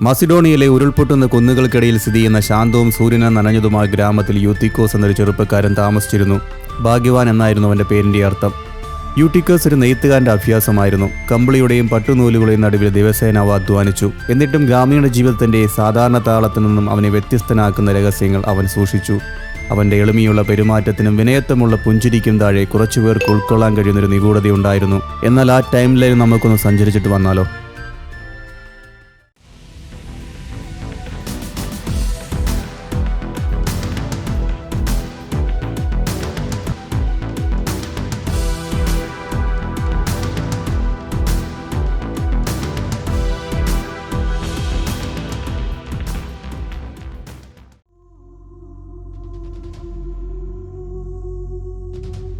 മസിഡോണിയയിലെ ഉരുൾപൊട്ടുന്ന കുന്നുകൾക്കിടയിൽ സ്ഥിതി ചെയ്യുന്ന ശാന്തവും സൂര്യനെ നനഞ്ഞതുമായ ഗ്രാമത്തിൽ യൂത്തിക്കോസ് എന്നൊരു ചെറുപ്പക്കാരൻ താമസിച്ചിരുന്നു. ഭാഗ്യവാൻ എന്നായിരുന്നു അവന്റെ പേരിന്റെ അർത്ഥം. യൂട്ടിക്കോസ് ഒരു നെയ്ത്തുകാരന്റെ അഭ്യാസമായിരുന്നു. കമ്പിളിയുടെയും പട്ടുനൂലുകളുടെയും നടുവിൽ ദിവസേന അവ അധ്വാനിച്ചു. എന്നിട്ടും ഗ്രാമീണ ജീവിതത്തിന്റെ സാധാരണ താളത്തിൽ നിന്നും അവനെ വ്യത്യസ്തനാക്കുന്ന രഹസ്യങ്ങൾ അവൻ സൂക്ഷിച്ചു. അവന്റെ എളിമയുള്ള പെരുമാറ്റത്തിനും വിനയത്വമുള്ള പുഞ്ചിരിക്കും താഴെ കുറച്ചുപേർക്ക് ഉൾക്കൊള്ളാൻ കഴിയുന്നൊരു നിഗൂഢതയുണ്ടായിരുന്നു. എന്നാൽ ആ ടൈമിലേ നമുക്കൊന്ന് സഞ്ചരിച്ചിട്ട് വന്നാലോ?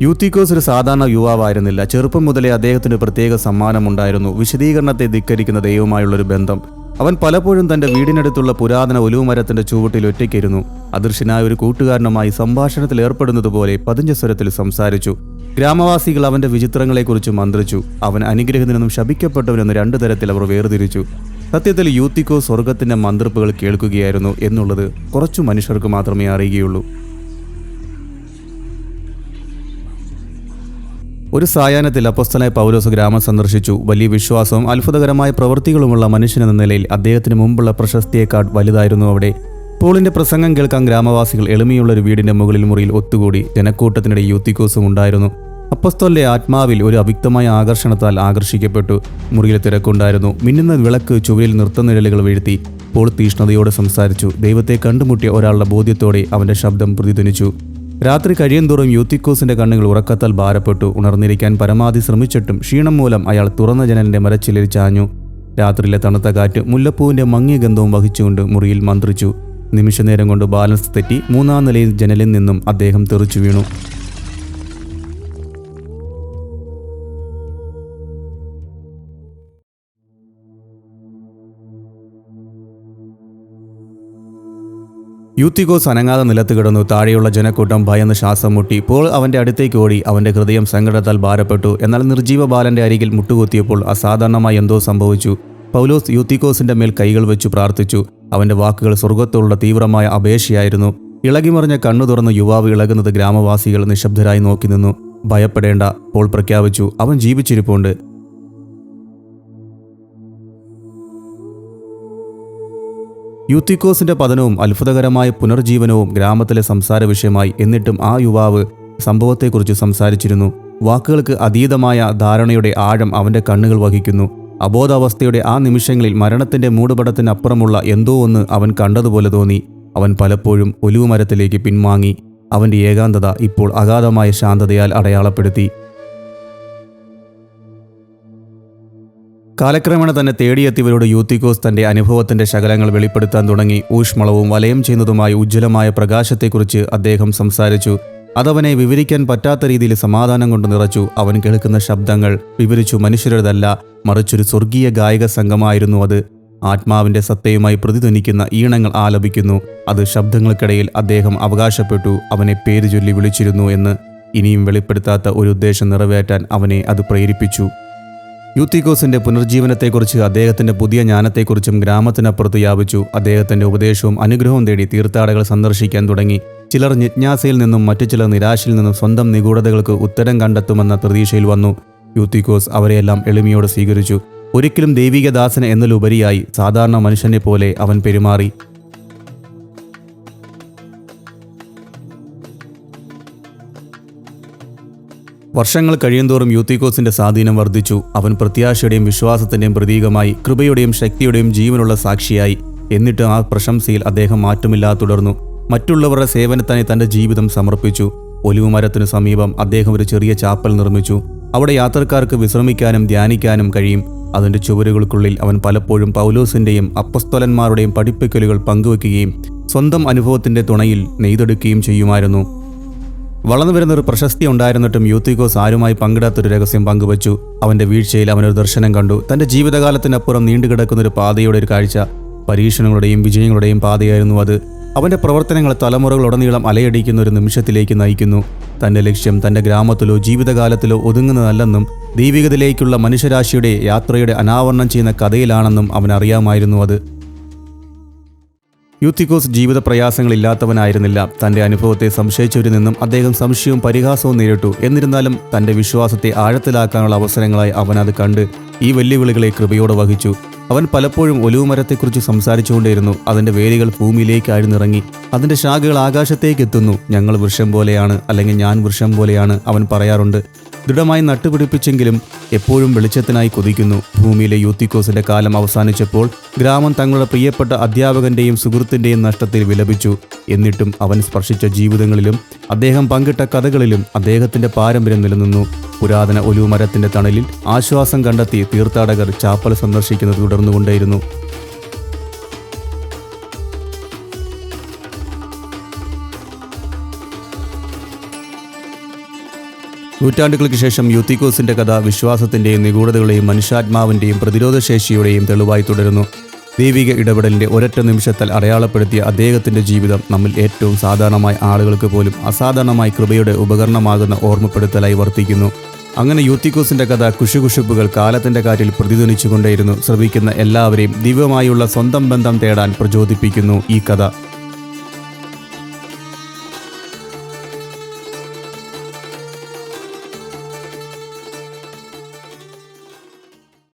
യൂത്തിക്കോസ് ഒരു സാധാരണ യുവാവായിരുന്നില്ല. ചെറുപ്പം മുതലേ അദ്ദേഹത്തിന് പ്രത്യേക സമ്മാനമുണ്ടായിരുന്നു. വിശദീകരണത്തെ ധിക്കരിക്കുന്ന ദൈവമായുള്ളൊരു ബന്ധം. അവൻ പലപ്പോഴും തന്റെ വീടിനടുത്തുള്ള പുരാതന ഒലുമരത്തിന്റെ ചുവട്ടിൽ ഒറ്റയ്ക്കിരുന്നു. അദൃശ്യനായ ഒരു കൂട്ടുകാരനുമായി സംഭാഷണത്തിൽ ഏർപ്പെടുന്നതുപോലെ പതിഞ്ഞ സ്വരത്തിൽ സംസാരിച്ചു. ഗ്രാമവാസികൾ അവന്റെ വിചിത്രങ്ങളെക്കുറിച്ച് മന്ത്രിച്ചു. അവൻ അനുഗ്രഹത്തിനെന്നും ശപിക്കപ്പെട്ടവനെന്ന് രണ്ടു തരത്തിൽ അവർ വേർതിരിച്ചു. സത്യത്തിൽ യൂത്തിക്കോ സ്വർഗത്തിന്റെ മന്ത്രിപ്പുകൾ കേൾക്കുകയായിരുന്നു എന്നുള്ളത് കുറച്ചു മനുഷ്യർക്ക് മാത്രമേ അറിയുകയുള്ളൂ. ഒരു സായാഹ്നത്തിൽ അപ്പസ്തനായ പൗലോസ് ഗ്രാമം സന്ദർശിച്ചു. വലിയ വിശ്വാസവും അത്ഭുതകരമായ പ്രവൃത്തികളുമുള്ള മനുഷ്യനെന്ന നിലയിൽ അദ്ദേഹത്തിന് മുമ്പുള്ള പ്രശസ്തിയേക്കാൾ വലുതായിരുന്നു അവിടെ. പോളിന്റെ പ്രസംഗം കേൾക്കാൻ ഗ്രാമവാസികൾ എളിമയുള്ള ഒരു വീടിന്റെ മുകളിൽ മുറിയിൽ ഒത്തുകൂടി ജനക്കൂട്ടത്തിനിടെ യൂത്തിക്കോസും ഉണ്ടായിരുന്നു. അപ്പസ്തോലിന്റെ ആത്മാവിൽ ഒരു അവിക്തമായ ആകർഷണത്താൽ ആകർഷിക്കപ്പെട്ടു. മുറിയിൽ തിരക്കുണ്ടായിരുന്നു. മിന്നുന്ന വിളക്ക് ചുവരിൽ നൃത്തനിഴലുകൾ വീഴ്ത്തി പോൾ തീഷ്ണതയോടെ സംസാരിച്ചു. ദൈവത്തെ കണ്ടുമുട്ടിയ ഒരാളുടെ ബോധ്യത്തോടെ അവന്റെ ശബ്ദം പ്രതിധ്വനിച്ചു. രാത്രി കഴിയുന്തോറും യൂത്തിക്കോസിന്റെ കണ്ണുകൾ ഉറക്കത്താൽ ഭാരപ്പെട്ടു. ഉണർന്നിരിക്കാൻ പരമാവധി ശ്രമിച്ചിട്ടും ക്ഷീണം മൂലം അയാൾ തുറന്ന ജനലിന്റെ മരച്ചിലിൽ ചാഞ്ഞു. രാത്രിയിലെ തണുത്ത കാറ്റ് മുല്ലപ്പൂവിന്റെ മങ്ങിയ ഗന്ധവും വഹിച്ചുകൊണ്ട് മുറിയിൽ മന്ത്രിച്ചു. നിമിഷനേരം കൊണ്ട് ബാലൻസ് തെറ്റി മൂന്നാം നിലയിൽ ജനലിൽ നിന്നും അദ്ദേഹം തെറിച്ചു വീണു. യൂത്തിഗോസ് അനങ്ങാതെ നിലത്ത് കിടന്നു താഴെയുള്ള ജനക്കൂട്ടം ഭയന്ന് ശ്വാസം മുട്ടി. പോൾ അവന്റെ അടുത്തേക്ക് ഓടി. അവന്റെ ഹൃദയം സങ്കടത്താൽ ഭാരപ്പെട്ടു. എന്നാൽ നിർജീവ ബാലന്റെ അരികിൽ മുട്ടുകുത്തിയപ്പോൾ അസാധാരണമായി എന്തോ സംഭവിച്ചു. പൗലോസ് യൂത്തിക്കോസിന്റെ മേൽ കൈകൾ വെച്ചു പ്രാർത്ഥിച്ചു. അവന്റെ വാക്കുകൾ സ്വർഗത്തോടുള്ള തീവ്രമായ അപേക്ഷയായിരുന്നു. ഇളകിമറിഞ്ഞ കണ്ണു തുറന്ന് യുവാവ് ഇളകുന്നത് ഗ്രാമവാസികൾ നിശബ്ദരായി നോക്കി നിന്നു. ഭയപ്പെടേണ്ട പോൾ പ്രഖ്യാപിച്ചു. അവൻ ജീവിച്ചിരിപ്പുണ്ട്. യൂത്തിക്കോസിന്റെ പതനവും അത്ഭുതകരമായ പുനർജീവനവും ഗ്രാമത്തിലെ സംസാര വിഷയമായി എന്നിട്ടും ആ യുവാവ് സംഭവത്തെക്കുറിച്ച് സംസാരിച്ചിരുന്നു. വാക്കുകൾക്ക് അതീതമായ ധാരണയുടെ ആഴം അവന്റെ കണ്ണുകൾ വഹിക്കുന്നു. അബോധാവസ്ഥയുടെ ആ നിമിഷങ്ങളിൽ മരണത്തിന്റെ മൂടുപടത്തിനപ്പുറമുള്ള എന്തോ ഒന്ന് അവൻ കണ്ടതുപോലെ തോന്നി. അവൻ പലപ്പോഴും ഒലിവുമരത്തിലേക്ക് പിൻവാങ്ങി. അവന്റെ ഏകാന്തത ഇപ്പോൾ അഗാധമായ ശാന്തതയാൽ അടയാളപ്പെടുത്തി. കാലക്രമേണ തന്നെ തേടിയെത്തിയവരോട് യൂത്തിക്കോസ് തന്റെ അനുഭവത്തിന്റെ ശകലങ്ങൾ വെളിപ്പെടുത്താൻ തുടങ്ങി. ഊഷ്മളവും വലയം ചെയ്യുന്നതുമായ ഉജ്ജ്വലമായ പ്രകാശത്തെക്കുറിച്ച് അദ്ദേഹം സംസാരിച്ചു. അതവനെ വിവരിക്കാൻ പറ്റാത്ത രീതിയിൽ സമാധാനം കൊണ്ട് നിറച്ചു. അവൻ കേൾക്കുന്ന ശബ്ദങ്ങൾ വിവരിച്ചു മനുഷ്യരുടേതല്ല മറിച്ചൊരു സ്വർഗീയ ഗായക സംഘമായിരുന്നു അത്. ആത്മാവിന്റെ സത്തയുമായി പ്രതിധ്വനിക്കുന്ന ഈണങ്ങൾ ആലപിക്കുന്നു. അത് ശബ്ദങ്ങൾക്കിടയിൽ അദ്ദേഹം അവകാശപ്പെട്ടു. അവനെ പേര് ചൊല്ലി വിളിച്ചിരുന്നു എന്ന് ഇനിയും വെളിപ്പെടുത്താത്ത ഒരു ഉദ്ദേശം നിറവേറ്റാൻ അവനെ അത് പ്രേരിപ്പിച്ചു. യൂത്തിക്കോസിന്റെ പുനർജീവനത്തെക്കുറിച്ച് അദ്ദേഹത്തിന്റെ പുതിയ ജ്ഞാനത്തെക്കുറിച്ചും ഗ്രാമത്തിനപ്പുറത്ത് വ്യാപിച്ചു. അദ്ദേഹത്തിന്റെ ഉപദേശവും അനുഗ്രഹവും തേടി തീർത്ഥാടകൾ സന്ദർശിക്കാൻ തുടങ്ങി. ചിലർ ജിജ്ഞാസയിൽ നിന്നും മറ്റു ചിലർ നിരാശയിൽ നിന്നും സ്വന്തം നിഗൂഢതകൾക്ക് ഉത്തരം കണ്ടെത്തുമെന്ന പ്രതീക്ഷയിൽ വന്നു. യൂത്തിക്കോസ് അവരെയെല്ലാം എളിമയോടെ സ്വീകരിച്ചു. ഒരിക്കലും ദൈവികദാസന് എന്നതിലുപരിയായി സാധാരണ മനുഷ്യനെ പോലെ അവൻ പെരുമാറി. വർഷങ്ങൾ കഴിയുന്തോറും യൂത്തിക്കോസിന്റെ സ്വാധീനം വർദ്ധിച്ചു. അവൻ പ്രത്യാശയുടെയും വിശ്വാസത്തിന്റെയും പ്രതീകമായി കൃപയുടെയും ശക്തിയുടെയും ജീവനുള്ള സാക്ഷിയായി. എന്നിട്ട് ആ പ്രശംസയിൽ അദ്ദേഹം മാറ്റമില്ലാതെ തുടർന്നു. മറ്റുള്ളവരുടെ സേവനത്തിനായി തന്റെ ജീവിതം സമർപ്പിച്ചു. ഒലിവുമരത്തിനു സമീപം അദ്ദേഹം ഒരു ചെറിയ ചാപ്പൽ നിർമ്മിച്ചു. അവിടെ യാത്രക്കാർക്ക് വിശ്രമിക്കാനും ധ്യാനിക്കാനും കഴിയും. അതിന്റെ ചുവരുകൾക്കുള്ളിൽ അവൻ പലപ്പോഴും പൗലോസിന്റെയും അപ്പസ്തോലന്മാരുടെയും പഠിപ്പിക്കലുകൾ പങ്കുവെക്കുകയും സ്വന്തം അനുഭവത്തിന്റെ തുണയിൽ നെയ്തെടുക്കുകയും ചെയ്യുമായിരുന്നു. വളർന്നു വരുന്ന ഒരു പ്രശസ്തി ഉണ്ടായിരുന്നിട്ടും യൂത്തിക്കോസ് ആരുമായി പങ്കിടാത്തൊരു രഹസ്യം പങ്കുവച്ചു. അവന്റെ വീഴ്ചയിൽ അവനൊരു ദർശനം കണ്ടു. തന്റെ ജീവിതകാലത്തിനപ്പുറം നീണ്ടുകിടക്കുന്ന ഒരു പാതയുടെ ഒരു കാഴ്ച. പരീക്ഷണങ്ങളുടെയും വിജയങ്ങളുടെയും പാതയായിരുന്നു അത്. അവന്റെ പ്രവർത്തനങ്ങൾ തലമുറകളുടനീളം അലയടിക്കുന്ന ഒരു നിമിഷത്തിലേക്ക് നയിക്കുന്നു. തന്റെ ലക്ഷ്യം തന്റെ ഗ്രാമത്തിലോ ജീവിതകാലത്തിലോ ഒതുങ്ങുന്നതല്ലെന്നും ദൈവികതയിലേക്കുള്ള മനുഷ്യരാശിയുടെ യാത്രയുടെ അനാവരണം ചെയ്യുന്ന കഥയിലാണെന്നും അവൻ അറിയാമായിരുന്നു അത്. യൂത്തിക്കോസ് ജീവിത പ്രയാസങ്ങളില്ലാത്തവനായിരുന്നില്ല. തന്റെ അനുഭവത്തെ സംശയിച്ചവരിൽ നിന്നും അദ്ദേഹം സംശയവും പരിഹാസവും നേരിട്ടു. എന്നിരുന്നാലും തന്റെ വിശ്വാസത്തെ ആഴത്തിലാക്കാനുള്ള അവസരങ്ങളായി അവൻ അത് കണ്ട് ഈ വെല്ലുവിളികളെ കൃപയോടെ വഹിച്ചു. അവൻ പലപ്പോഴും ഒലിവുമരത്തെക്കുറിച്ച് സംസാരിച്ചുകൊണ്ടേയിരുന്നു. അതിന്റെ വേരുകൾ ഭൂമിയിലേക്ക് ആഴ്ന്നിറങ്ങി അതിന്റെ ശാഖകൾ ആകാശത്തേക്ക് എത്തുന്നു ഞങ്ങൾ വൃക്ഷം പോലെയാണ് അല്ലെങ്കിൽ ഞാൻ വൃക്ഷം പോലെയാണ് അവൻ പറയാറുണ്ട്. ദൃഢമായി നട്ടുപിടിപ്പിച്ചെങ്കിലും എപ്പോഴും വെളിച്ചത്തിനായി കൊതിക്കുന്നു. ഭൂമിയിലെ യൂത്തിക്കോസിന്റെ കാലം അവസാനിച്ചപ്പോൾ ഗ്രാമം തങ്ങളുടെ പ്രിയപ്പെട്ട അധ്യാപകന്റെയും സുഹൃത്തിന്റെയും നഷ്ടത്തിൽ വിലപിച്ചു. എന്നിട്ടും അവൻ സ്പർശിച്ച ജീവിതങ്ങളിലും അദ്ദേഹം പങ്കിട്ട കഥകളിലും അദ്ദേഹത്തിന്റെ പാരമ്പര്യം നിലനിന്നു. പുരാതന ഒലുമരത്തിന്റെ തണലിൽ ആശ്വാസം കണ്ടെത്തി തീർത്ഥാടകർ ചാപ്പൽ സന്ദർശിക്കുന്നത് തുടർന്നുകൊണ്ടേയിരുന്നു. നൂറ്റാണ്ടുകൾക്ക് ശേഷം യുത്തിക്കോസിന്റെ കഥ വിശ്വാസത്തിന്റെയും നിഗൂഢതകളെയും മനുഷ്യാത്മാവിന്റെയും പ്രതിരോധശേഷിയുടെയും തെളിവായി തുടരുന്നു. ദൈവിക ഇടപെടലിന്റെ ഒരൊറ്റ നിമിഷത്തിൽ അടയാളപ്പെടുത്തിയ അദ്ദേഹത്തിന്റെ ജീവിതം നമ്മിൽ ഏറ്റവും സാധാരണമായ ആളുകൾക്ക് പോലും അസാധാരണമായ കൃപയുടെ ഉപകരണമാകുന്ന ഓർമ്മപ്പെടുത്തലായി വർത്തിക്കുന്നു. അങ്ങനെ യൂത്തിക്കോസിന്റെ കഥ കുശുകുശുപ്പുകൾ കാലത്തിന്റെ കാറ്റിൽ പ്രതിധ്വനിച്ചുകൊണ്ടേയിരുന്നു. ശ്രവിക്കുന്ന എല്ലാവരെയും ദിവ്യമായുള്ള സ്വന്തം ബന്ധം തേടാൻ പ്രചോദിപ്പിക്കുന്നു ഈ കഥ.